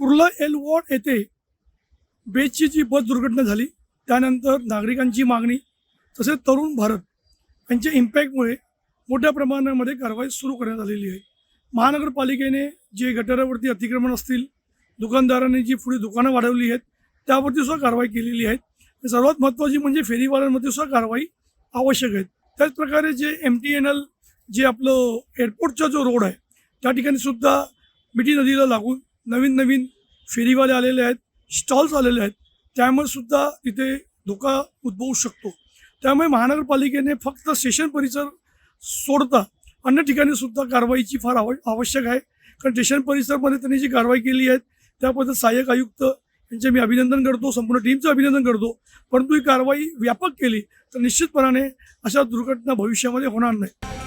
Kurla L ward येथे बेसची जी बस दुर्घटना झाली. त्यानंतर नागरिकांची मागणी तसेच तरुण भारत यांच्या इम्पॅक्टमुळे मोठ्या प्रमाणामध्ये कारवाई सुरू करण्यात आलेली आहे. महानगरपालिकेने जे गटारावरती अतिक्रमण असतील दुकानदारांनी जी पुढे दुकानं वाढवली आहेत त्यावरती सुद्धा कारवाई केलेली आहे. सर्वात महत्त्वाची म्हणजे फेरीवाल्यांमध्ये सुद्धा कारवाई आवश्यक आहे. त्याचप्रकारे जे M T N L J आपलं एअरपोर्टचा जो रोड आहे त्या ठिकाणी सुद्धा मिठी नदीला लागून नवीन नवीन फेरीवाले आलेले आहेत स्टॉल्स आलेले आहेत. त्यामुळे सुद्धा तिथे धोका उद्भवू शकतो. त्यामुळे महानगरपालिकेने फक्त स्टेशन परिसर सोडता अन्य ठिकाणी सुद्धा कारवाईची फार आव आवश्यक आहे. कारण स्टेशन परिसरमध्ये त्यांनी जी कारवाई केली आहे त्याबद्दल सहाय्यक आयुक्त यांचे मी अभिनंदन करतो संपूर्ण टीमचं अभिनंदन करतो. परंतु ही कारवाई व्यापक केली तर निश्चितपणाने अशा दुर्घटना भविष्यामध्ये होणार नाही.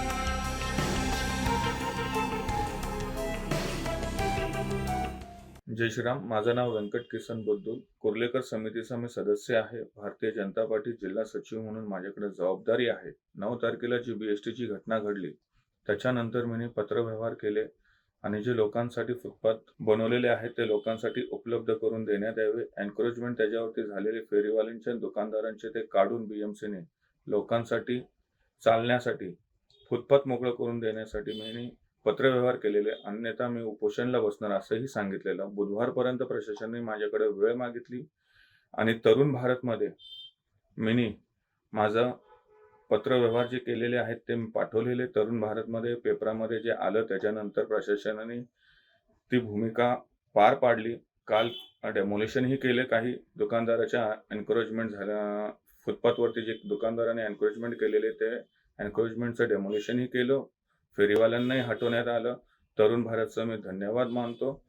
जय श्रीराम. माझं नाव व्यंकट किसन बुद्दुल. कुर्लेकर समितीचा मी सदस्य आहे. भारतीय जनता पार्टी जिल्हा सचिव म्हणून माझ्याकडे जबाबदारी आहे. नऊ तारखेला जी बी एस टीची घटना घडली. त्याच्यानंतर मी पत्रव्यवहार केले आणि जे लोकांसाठी फुटपाथ बनवलेले आहेत ते लोकांसाठी उपलब्ध करून देण्यात यावे. एन्करेजमेंट त्याच्यावरती झालेले. फेरीवाल्यांचे दुकानदारांचे ते काढून बी एम सीने लोकांसाठी चालण्यासाठी फुटपाथ मोकळं करून देण्यासाठी मी पत्रव्यवहार केलेले अन्यथा मी उपोषणला बसणार असंही सांगितलेलं. बुधवारपर्यंत प्रशासनाने माझ्याकडे वेळ मागितली आणि तरुण भारतमध्ये मीनी माझं पत्रव्यवहार जे केलेले आहेत ते मी पाठवलेले. तरुण भारतमध्ये पेपरामध्ये जे आलं त्याच्यानंतर प्रशासनाने ती भूमिका पार पाडली. काल डेमोलेशनही केले काही दुकानदाराच्या एन्करेजमेंट झाल्या. फुटपाथवरती जे दुकानदाराने एन्करेजमेंट केलेले ते एन्करेजमेंटचं डेमोलेशनही केलं. फेरीवाल्यांनाही हटवण्यात आलं. तरुण भारतचं मी धन्यवाद मानतो.